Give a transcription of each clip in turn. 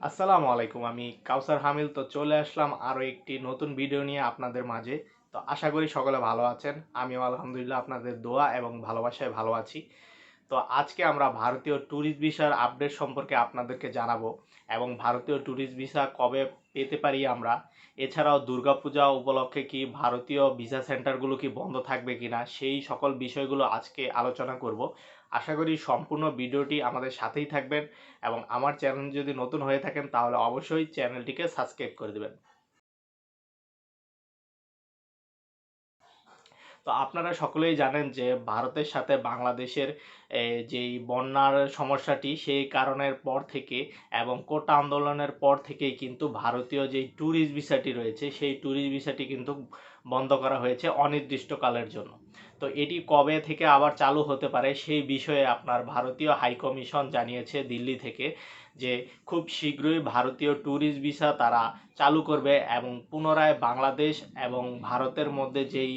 আসসালামু আলাইকুম, আমি কাউসার হামিল। তো চলে আসলাম আরও একটি নতুন ভিডিও নিয়ে আপনাদের মাঝে। তো আশা করি সকলে ভালো আছেন। আমিও আলহামদুলিল্লাহ আপনাদের দোয়া এবং ভালোবাসায় ভালো আছি। তো আজকে আমরা ভারতীয় ট্যুরিস্ট ভিসার আপডেট সম্পর্কে আপনাদেরকে জানাব এবং ভারতীয় ট্যুরিস্ট ভিসা কবে পেতে পারি আমরা? এছাড়াও দুর্গাপূজা উপলক্ষে কি ভারতীয় ভিসা সেন্টারগুলো কি বন্ধ থাকবে কিনা? সেই সকল বিষয়গুলো আজকে আলোচনা করব। আশা করি সম্পূর্ণ ভিডিওটি আমাদের সাথেই থাকবেন এবং আমার চ্যানেল যদি নতুন হয়ে থাকেন তাহলে অবশ্যই চ্যানেলটিকে সাবস্ক্রাইব করে দেবেন। তো আপনারা সকলেই জানেন যে ভারতের সাথে বাংলাদেশের যেই বন্যার সমস্যাটি সেই কারণের পর থেকে এবং কোটা আন্দোলনের পর থেকেই কিন্তু ভারতীয় যেই ট্যুরিস্ট ভিসাটি রয়েছে, সেই ট্যুরিস্ট ভিসাটি কিন্তু বন্ধ করা হয়েছে অনির্দিষ্টকালের জন্য। তো এটি কবে থেকে আবার চালু হতে পারে সেই বিষয়ে আপনার ভারতীয় হাইকমিশন জানিয়েছে দিল্লি থেকে যে খুব শীঘ্রই ভারতীয় ট্যুরিস্ট ভিসা তারা চালু করবে এবং পুনরায় বাংলাদেশ এবং ভারতের মধ্যে যেই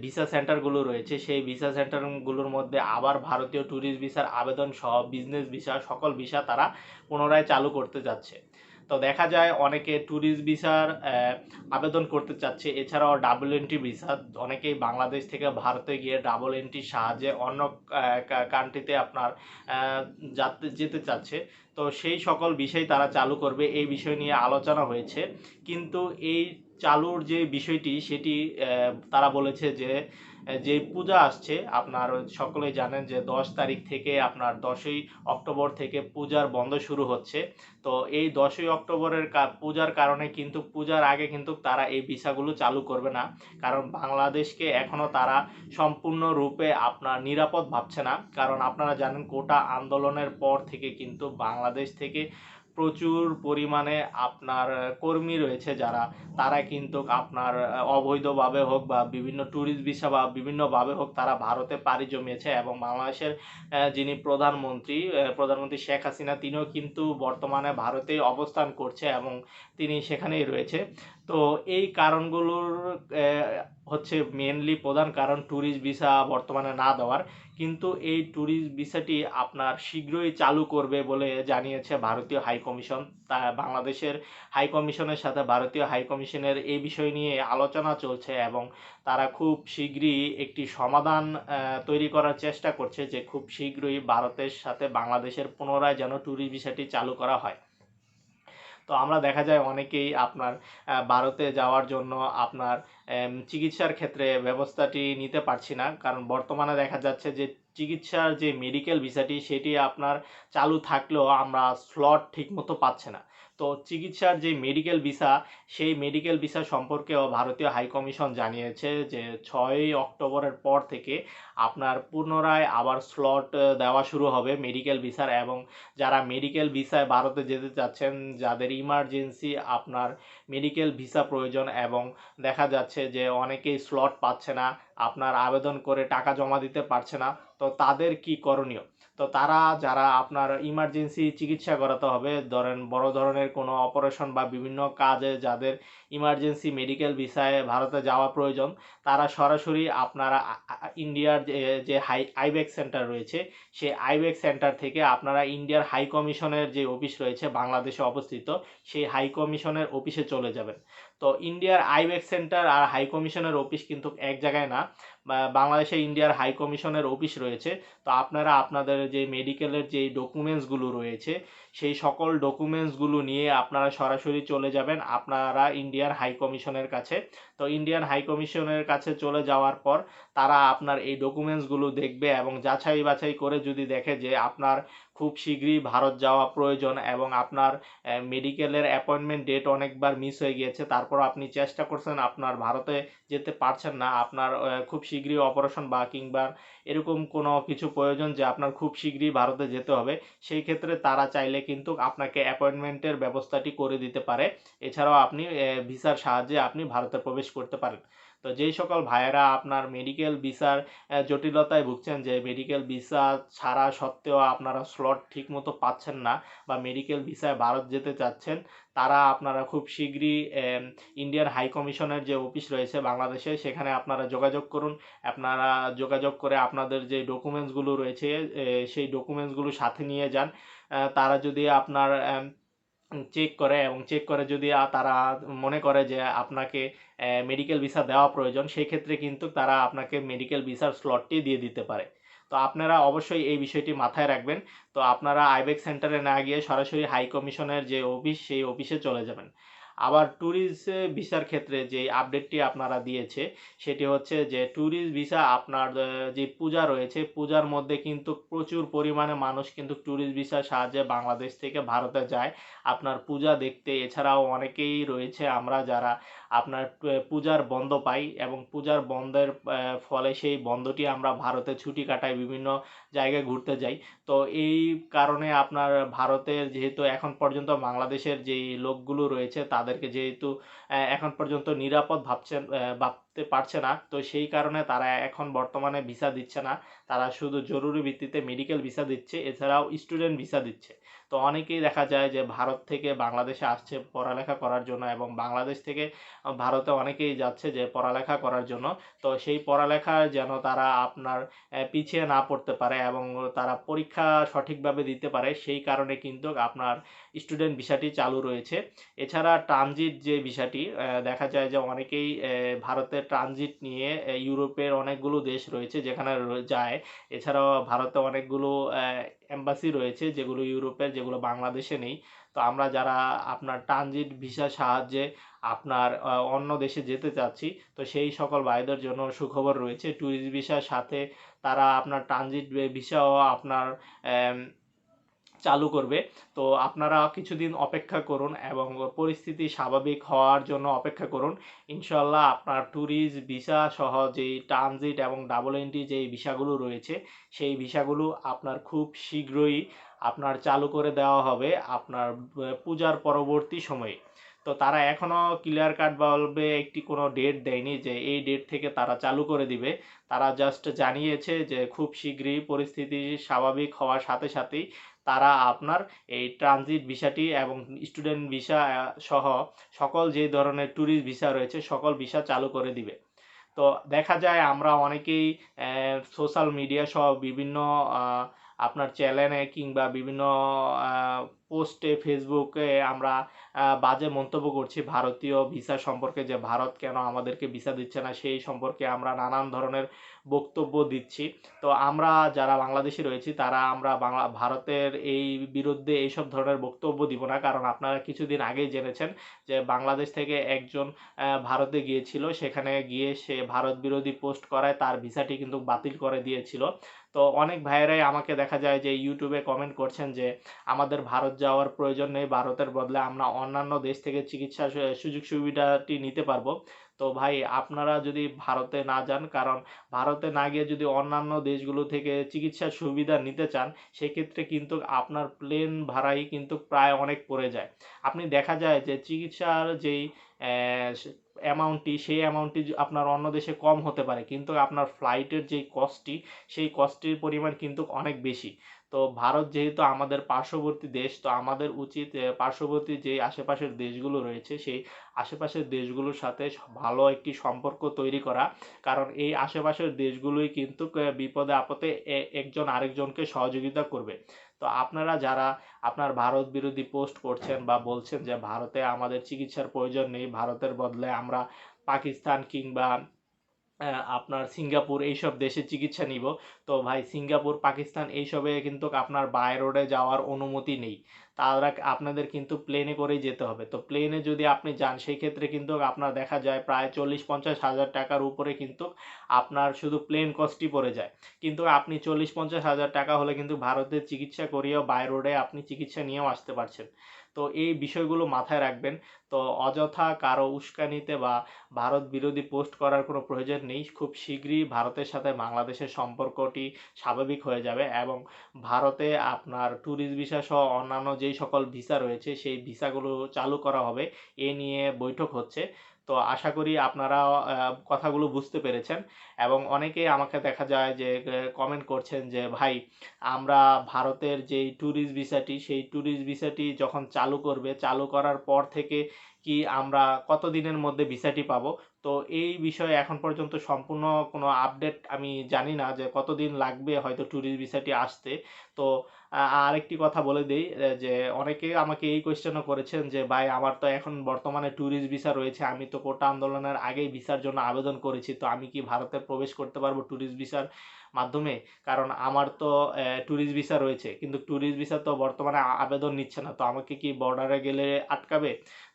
ভিসা সেন্টারগুলো রয়েছে সেই ভিসা সেন্টারগুলোর মধ্যে আবার ভারতীয় ট্যুরিস্ট ভিসার আবেদন সহ বিজনেস ভিসা সকল ভিসা তারা পুনরায় চালু করতে যাচ্ছে। তো দেখা যায় অনেকে ট্যুরিস্ট ভিসার আবেদন করতে চাচ্ছে। এছাড়াও ডাবল এন্ট্রি ভিসা অনেকেই বাংলাদেশ থেকে ভারতে গিয়ে ডাবল এন্ট্রির সাহায্যে অন্য কান্ট্রিতে আপনার যেতে চাচ্ছে। তো সেই সকল বিষয় তারা চালু করবে। এই বিষয় নিয়ে আলোচনা হয়েছে। কিন্তু এই চালুর যে বিষয়টি, সেটি তারা বলেছে যে যে পূজা আসছে, আপনার সকলে জানেন যে দশ তারিখ থেকে আপনার দশই অক্টোবর থেকে পূজার বন্ধ শুরু হচ্ছে। তো এই দশই অক্টোবরের পূজার কারণে কিন্তু পূজার আগে কিন্তু তারা এই ভিসাগুলো চালু করবে না। কারণ বাংলাদেশকে এখনও তারা সম্পূর্ণরূপে আপনার নিরাপদ ভাবছে না। কারণ আপনারা জানেন কোটা আন্দোলনের পর থেকে কিন্তু বাংলাদেশ থেকে প্রচুর পরিমাণে আপনার কর্মী রয়েছে যারা। তারা কিন্তু আপনার অবৈধভাবে হোক বা বিভিন্ন ট্যুরিস্ট ভিসা বা বিভিন্নভাবে হোক তারা ভারতে পাড়ি জমিয়েছে এবং বাংলাদেশের যিনি প্রধানমন্ত্রী প্রধানমন্ত্রী শেখ হাসিনা, তিনিও কিন্তু বর্তমানে ভারতে অবস্থান করছে এবং তিনি সেখানেই রয়েছে। তো এই কারণগুলোর হচ্ছে মেনলি প্রধান কারণ ট্যুরিস্ট ভিসা বর্তমানে না দেওয়ার। কিন্তু এই ট্যুরিস্ট ভিসাটি আপনার শীঘ্রই চালু করবে বলে জানিয়েছে ভারতীয় হাই কমিশন তা বাংলাদেশের হাই কমিশনের সাথে ভারতীয় হাই কমিশনের এই বিষয় নিয়ে আলোচনা চলছে এবং তারা খুব শীঘ্রই একটি সমাধান তৈরি করার চেষ্টা করছে যে খুব শীঘ্রই ভারতের সাথে বাংলাদেশের পুনরায় যেন ট্যুরিস্ট ভিসাটি চালু করা হয়। তো আমরা দেখা যায় অনেকেই আপনার ভারতে যাওয়ার জন্য আপনার চিকিৎসার ক্ষেত্রে ব্যবস্থাটি নিতে পারছি না। কারণ বর্তমানে দেখা যাচ্ছে যে চিকিৎসার যে মেডিকেল ভিসাটি সেটি আপনার চালু থাকলেও আমরা স্লট ঠিকমতো পাচ্ছে না। তো চিকিৎসার যে মেডিকেল ভিসা সেই মেডিকেল ভিসা সম্পর্কেও ভারতীয় হাই কমিশন জানিয়েছে যে ছয়ই অক্টোবরের পর থেকে আপনার পুনরায় আবার স্লট দেওয়া শুরু হবে মেডিকেল ভিসার এবং যারা মেডিকেল ভিসায় ভারতে যেতে চাচ্ছেন, যাদের ইমার্জেন্সি আপনার মেডিকেল ভিসা প্রয়োজন এবং দেখা যাচ্ছে যে অনেকেই স্লট পাচ্ছে না, আপনার আবেদন করে টাকা জমা দিতে পারছে না, তো তাদের কি করণীয়? তো তারা যারা আপনার ইমার্জেন্সি চিকিৎসা করাতে হবে, ধরেন বড় ধরনের কোনো অপারেশন বা বিভিন্ন কাজে যাদের ইমার্জেন্সি মেডিকেল ভিসায় ভারতে যাওয়া প্রয়োজন, তারা সরাসরি আপনারা ইন্ডিয়ার যে হাই আইবেক সেন্টার রয়েছে, সেই আইবেক সেন্টার থেকে আপনারা ইন্ডিয়ার হাই কমিশনের যে অফিস রয়েছে, বাংলাদেশে অবস্থিত, সেই হাই কমিশনের অফিসে চলে যাবেন। তো ইন্ডিয়ার আইবেক সেন্টার আর হাই কমিশনের অফিস কিন্তু এক জায়গায় না বাংলাদেশে ইন্ডিয়ার হাই কমিশনের অফিস রয়েছে। তো আপনারা আপনাদের যে মেডিকেলের যে ডকুমেন্টসগুলো রয়েছে, সেই সকল ডকুমেন্টসগুলো নিয়ে আপনারা সরাসরি চলে যাবেন, আপনারা ইন্ডিয়ার হাই কমিশনের কাছে। তো ইন্ডিয়ান হাই কমিশনের কাছে চলে যাওয়ার পর তারা আপনার এই ডকুমেন্টসগুলো দেখবে এবং যাচাই বাছাই করে যদি দেখে যে আপনার খুব শীঘ্রই ভারত যাওয়া প্রয়োজন এবং আপনার মেডিকেলের অ্যাপয়েন্টমেন্ট ডেট অনেকবার মিস হয়ে গিয়েছে, তারপর আপনি চেষ্টা করছেন আপনার ভারতে যেতে পারছেন না, আপনার খুব শীঘ্রই অপারেশন বা কিংবা এরকম কোনো কিছু প্রয়োজন যে আপনার খুব শীঘ্রই ভারতে যেতে হবে, সেই ক্ষেত্রে তারা চাইলে কিন্তু আপনাকে অ্যাপয়েন্টমেন্টের ব্যবস্থাটি করে দিতে পারে। এছাড়াও আপনি ভিসার সাহায্যে আপনি ভারতে প্রবেশ করতে পারেন। তো যেই সকল ভাইয়েরা আপনার মেডিকেল ভিসার জটিলতায় ভুগছেন, যে মেডিকেল ভিসা ছাড়া সত্ত্বেও আপনারা স্লট ঠিকমতো পাচ্ছেন না বা মেডিকেল ভিসায় ভারত যেতে চাচ্ছেন, তারা আপনারা খুব শীঘ্রই ইন্ডিয়ান হাই কমিশনের যে অফিস রয়েছে বাংলাদেশে, সেখানে আপনারা যোগাযোগ করুন। আপনারা যোগাযোগ করে আপনাদের যে ডকুমেন্টসগুলো রয়েছে সেই ডকুমেন্টসগুলো সাথে নিয়ে যান। তারা যদি আপনার চেক করে এবং চেক করে যদি তারা মনে করে যে আপনাকে মেডিকেল ভিসা দেওয়া প্রয়োজন, সেক্ষেত্রে কিন্তু তারা আপনাকে মেডিকেল ভিসার স্লটটি দিয়ে দিতে পারে। তো আপনারা অবশ্যই এই বিষয়টি মাথায় রাখবেন। তো আপনারা আইবেক সেন্টারে না গিয়ে সরাসরি হাই কমিশনের যে অফিস সেই অফিসে চলে যাবেন। আবার ট্যুরিস্ট ভিসার ক্ষেত্রে যে আপডেটটি আপনারা দিয়েছে, সেটি হচ্ছে যে ট্যুরিস্ট ভিসা আপনার যে পূজা রয়েছে, পূজার মধ্যে কিন্তু প্রচুর পরিমাণে মানুষ কিন্তু ট্যুরিস্ট ভিসার সাহায্যে বাংলাদেশ থেকে ভারতে যায়। আপনার পূজা দেখতে, এছাড়াও অনেকেই রয়েছে আমরা যারা আপনার পূজার বন্ধ পাই এবং পূজার বন্ধের ফলে সেই বন্ধটি আমরা ভারতে ছুটি কাটাই, বিভিন্ন জায়গায় ঘুরতে যাই। তো এই কারণে আপনার ভারতের যেহেতু এখন পর্যন্ত বাংলাদেশের যেই লোকগুলো রয়েছে তাদেরকে যেহেতু এখন পর্যন্ত নিরাপদ ভাবছেন আহ, ভাবতে পারছে না। তো সেই কারণে তারা এখন বর্তমানে ভিসা দিচ্ছে না। তারা শুধু জরুরি ভিত্তিতে মেডিকেল ভিসা দিচ্ছে এছাড়াও স্টুডেন্ট ভিসা দিচ্ছে। তো অনেকেই দেখা যায় যে ভারত থেকে বাংলাদেশে আসছে পড়ালেখা করার জন্য এবং বাংলাদেশ থেকে ভারতে অনেকেই যাচ্ছে যে পড়ালেখা করার জন্য। তো সেই পড়ালেখা যেন তারা আপনার পিছিয়ে না পড়তে পারে এবং তারা পরীক্ষা সঠিকভাবে দিতে পারে সেই কারণে কিন্তু আপনার স্টুডেন্ট ভিসাটি চালু রয়েছে। এছাড়া ট্রানজিট যে ভিসাটি দেখা যায় যে অনেকেই আহ, ভারতের ট্রানজিট নিয়ে ইউরোপের অনেকগুলো দেশ রয়েছে যেখানে যায়। এছাড়াও ভারতে অনেকগুলো এম্বাসি রয়েছে যেগুলো ইউরোপের, যেগুলো বাংলাদেশে নেই। তো আমরা যারা আপনার ট্রানজিট ভিসার সাহায্যে আপনার অন্য দেশে যেতে চাচ্ছি, তো সেই সকল ভাইদের জন্য সুখবর রয়েছে। ট্যুরিস্ট ভিসার সাথে তারা আপনার ট্রানজিট ভিসাও আপনার চালু করবে। তো আপনারা কিছুদিন অপেক্ষা করুন এবং পরিস্থিতি স্বাভাবিক হওয়ার জন্য অপেক্ষা করুন। ইনশাল্লাহ আপনার ট্যুরিস্ট ভিসা সহ যেই ট্রানজিট এবং ডাবল এন্ট্রি যেই ভিসাগুলো রয়েছে, সেই ভিসাগুলো আপনার খুব শীঘ্রই আপনার চালু করে দেওয়া হবে। আপনার পূজার পরবর্তী সময়ে। তো তারা এখনও ক্লিয়ার কাট বলবে একটি কোনো ডেট দেয়নি যে এই ডেট থেকে তারা চালু করে দিবে। তারা জাস্ট জানিয়েছে যে খুব শীঘ্রই পরিস্থিতি স্বাভাবিক হওয়ার সাথে সাথেই তারা আপনার এই ট্রানজিট ভিসাটি এবং স্টুডেন্ট ভিসা সহ সকল যে ধরনের ট্যুরিস্ট ভিসা রয়েছে, সকল ভিসা চালু করে দিবে। তো দেখা যায় আমরা অনেকেই সোশ্যাল মিডিয়া সহ বিভিন্ন আপনার চ্যানেলে কিংবা বিভিন্ন পোস্টে, ফেসবুকে আমরা বাজে মন্তব্য করছি ভারতীয় ভিসা সম্পর্কে যে ভারত কেন আমাদেরকে ভিসা দিচ্ছে না সেই সম্পর্কে আমরা নানান ধরনের বক্তব্য দিচ্ছি। তো আমরা যারা বাংলাদেশি রয়েছি তারা আমরা বাংলা, ভারতের এই বিরুদ্ধে এইসব ধরনের বক্তব্য দিব না। কারণ আপনারা কিছুদিন আগেই জেনেছেন যে বাংলাদেশ থেকে একজন ভারতে গিয়েছিল। সেখানে গিয়ে সে ভারত বিরোধী পোস্ট করায় তার ভিসাটি কিন্তু বাতিল করে দিয়েছিল। তো অনেক ভাইয়েরাই আমাকে দেখা যায় যে ইউটিউবে কমেন্ট করছেন যে আমাদের ভারত যাওয়ার প্রয়োজন নেই ভারতের বদলে। আমরা অন্যান্য দেশ থেকে চিকিৎসা সুযোগ সুবিধাটি নিতে পারব। তো ভাই, আপনারা যদি ভারতে না যান, কারণ ভারতে না গিয়ে যদি অন্যান্য দেশগুলো থেকে চিকিৎসার সুবিধা নিতে চান, সেক্ষেত্রে কিন্তু আপনার প্লেন ভাড়াই কিন্তু প্রায় অনেক পড়ে যায়। আপনি দেখা যায় যে চিকিৎসার যেই অ্যামাউন্টটি সেই অ্যামাউন্টটি আপনার অন্য দেশে কম হতে পারে। কিন্তু আপনার ফ্লাইটের যেই কস্টটি সেই কস্টের পরিমাণ কিন্তু অনেক বেশি। তো ভারত যেহেতু আমাদের পার্শ্ববর্তী দেশ, তো আমাদের উচিত পার্শ্ববর্তী যে আশেপাশের দেশগুলো রয়েছে, সেই আশেপাশের দেশগুলোর সাথে ভালো একটি সম্পর্ক তৈরি করা। কারণ এই আশেপাশের দেশগুলোই কিন্তু বিপদে আপদে একজন আরেকজনকে সহযোগিতা করবে। তো আপনারা যারা আপনার ভারত বিরোধী পোস্ট করছেন বা বলছেন যে ভারতে আমাদের চিকিৎসার প্রয়োজন নেই, ভারতের বদলে আমরা পাকিস্তান কিংবা আপনার সিঙ্গাপুর এইসব দেশে চিকিৎসা নিব। তো ভাই, সিঙ্গাপুর, পাকিস্তান এইসবে কিন্তু আপনার বাই রোডে যাওয়ার অনুমতি নেই। তারা আপনাদের কিন্তু প্লেনে করেই যেতে হবে। তো প্লেনে যদি আপনি যান, সেই ক্ষেত্রে কিন্তু আপনার দেখা যায় প্রায় চল্লিশ পঞ্চাশ হাজার টাকার উপরে কিন্তু আপনার শুধু প্লেন কস্টই পড়ে যায়। কিন্তু আপনি চল্লিশ পঞ্চাশ হাজার টাকা হলে কিন্তু ভারতের চিকিৎসা করিয়েও বাই রোডে আপনি চিকিৎসা নিয়েও আসতে পারছেন। তো এই বিষয়গুলো মাথায় রাখবেন। তো অযথা কারও উস্কানিতে বা ভারত বিরোধী পোস্ট করার কোনো প্রয়োজন নেই। খুব শীঘ্রই ভারতের সাথে বাংলাদেশের সম্পর্কটি স্বাভাবিক হয়ে যাবে এবং ভারতে আপনার ট্যুরিস্ট ভিসা সহ অন্যান্য যেই সকল ভিসা রয়েছে, সেই ভিসাগুলো চালু করা হবে। এ নিয়ে বৈঠক হচ্ছে। তো আশা করি আপনারা কথাগুলো বুঝতে পেরেছেন এবং অনেকেই আমাকে দেখা যায় যে কমেন্ট করছেন যে, ভাই, আমরা ভারতের যেই ট্যুরিস্ট ভিসাটি সেই ট্যুরিস্ট ভিসাটি যখন চালু করবে, চালু করার পর থেকে কি আমরা কতদিনের মধ্যে ভিসাটি পাবো? তো এই বিষয়ে এখন পর্যন্ত সম্পূর্ণ কোনো আপডেট আমি জানি না যে কতদিন লাগবে হয়তো ট্যুরিস্ট ভিসাটি আসতে। তো আরেকটি কথা বলে দিই যে অনেকে আমাকে এই কোয়েশ্চেনও করেছেন যে, ভাই, আমার তো এখন বর্তমানে ট্যুরিস্ট ভিসা রয়েছে, আমি তো কোটা আন্দোলনের আগেই ভিসার জন্য আবেদন করেছি, তো আমি কি ভারতে প্রবেশ করতে পারব ট্যুরিস্ট ভিসার মাধ্যমে। কারণ আমার তো ট্যুরিস্ট ভিসা রয়েছে। কিন্তু ট্যুরিস্ট ভিসা তো বর্তমানে আবেদন নিচ্ছে না। তো আমাকে কি বর্ডারে গেলে আটকাবে?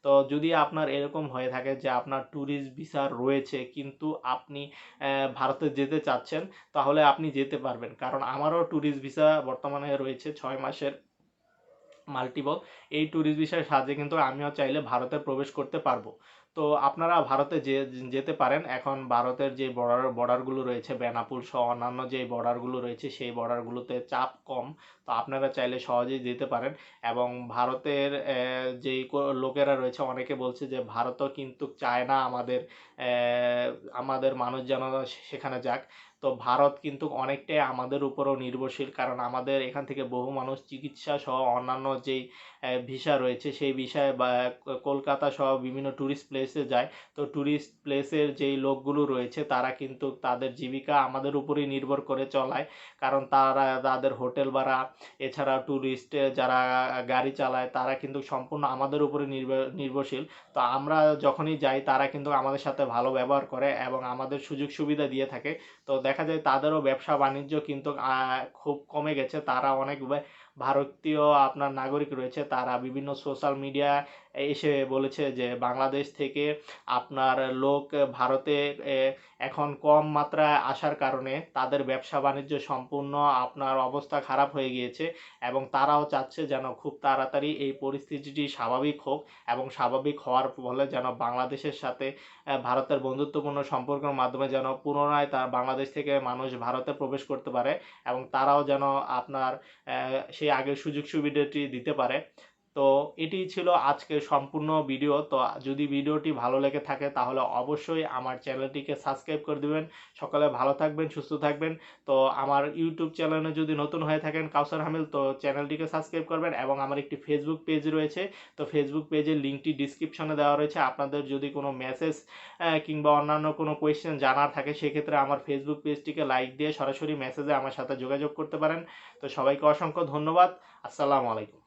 তো যদি আপনার এরকম হয়ে থাকে যে আপনার ট্যুরিস্ট ভিসা রয়েছে, কিন্তু আপনি ভারতে যেতে চাচ্ছেন, তাহলে আপনি যেতে পারবেন। কারণ আমারও ট্যুরিস্ট ভিসা বর্তমানে রয়েছে ছয় মাসের মাল্টিপল এই ট্যুরিস্ট ভিসার সাহায্যে কিন্তু আমিও চাইলে ভারতে প্রবেশ করতে পারব। তো আপনারা ভারতে যে, যেতে পারেন। এখন ভারতের যে বর্ডার বর্ডারগুলো রয়েছে বেনাপুর সহ অন্যান্য যে বর্ডারগুলো রয়েছে, সেই বর্ডারগুলোতে চাপ কম। তো আপনারা চাইলে সহজেই যেতে পারেন। এবং ভারতের যেই লোকেরা রয়েছে, অনেকে বলছে যে ভারতও কিন্তু চায় না আমাদের আমাদের মানুষ যেন সেখানে যাক। তো ভারত কিন্তু অনেকটাই আমাদের উপরও নির্ভরশীল। কারণ আমাদের এখান থেকে বহু মানুষ চিকিৎসা সহ অন্যান্য যেই ভিসা রয়েছে, সেই ভিসায় বা কলকাতা সহ বিভিন্ন ট্যুরিস্ট প্লেসে যায়। তো ট্যুরিস্ট প্লেসের যেই লোকগুলো রয়েছে, তারা কিন্তু তাদের জীবিকা আমাদের উপরেই নির্ভর করে চলায়। কারণ তারা তাদের হোটেল ভাড়া, এছাড়া ট্যুরিস্ট যারা গাড়ি চালায়, তারা কিন্তু সম্পূর্ণ আমাদের উপরে নির্ভর, নির্ভরশীল। তো আমরা যখনই যাই, তারা কিন্তু আমাদের সাথে ভালো ব্যবহার করে এবং আমাদের সুযোগ সুবিধা দিয়ে থাকে। তো দেখা যায় তাদেরও ব্যবসা বাণিজ্য কিন্তু খুব কমে গেছে। তারা অনেক ভারতীয় আপনার নাগরিক রয়েছে তারা বিভিন্ন সোশ্যাল মিডিয়া এসে বলেছে যে বাংলাদেশ থেকে আপনার লোক ভারতে এখন কম মাত্রায় আসার কারণে তাদের ব্যবসা বাণিজ্য সম্পূর্ণ আপনার অবস্থা খারাপ হয়ে গিয়েছে এবং তারাও চাচ্ছে যেন খুব তাড়াতাড়ি এই পরিস্থিতিটি স্বাভাবিক হোক এবং স্বাভাবিক হওয়ার ফলে যেন বাংলাদেশের সাথে ভারতের বন্ধুত্বপূর্ণ সম্পর্কের মাধ্যমে যেন পুনরায় তার বাংলাদেশ থেকে মানুষ ভারতে প্রবেশ করতে পারে এবং তারাও যেন আপনার সেই আগের সুযোগ সুবিধাটি দিতে পারে। তো এটি ছিল আজকে সম্পূর্ণ ভিডিও তো যদি ভিডিওটি ভালো লেগে থাকে, তাহলে অবশ্যই আমার চ্যানেলটিকে সাবস্ক্রাইব করে দিবেন। সকালে ভালো থাকবেন, সুস্থ থাকবেন। তো আমার ইউটিউব চ্যানেলে যদি নতুন হয়ে থাকেন কাউসার হামিল, তো চ্যানেলটিকে সাবস্ক্রাইব করবেন এবং আমার একটি ফেসবুক পেজ রয়েছে। তো ফেসবুক পেজের লিঙ্কটি ডিসক্রিপশনে দেওয়া রয়েছে। আপনাদের যদি কোনো মেসেজ কিংবা অন্যান্য কোনো কোয়েশ্চেন জানার থাকে, সেক্ষেত্রে আমার ফেসবুক পেজটিকে লাইক দিয়ে সরাসরি মেসেজে আমার সাথে যোগাযোগ করতে পারেন। তো সবাইকে অসংখ্য ধন্যবাদ। আসসালামু আলাইকুম।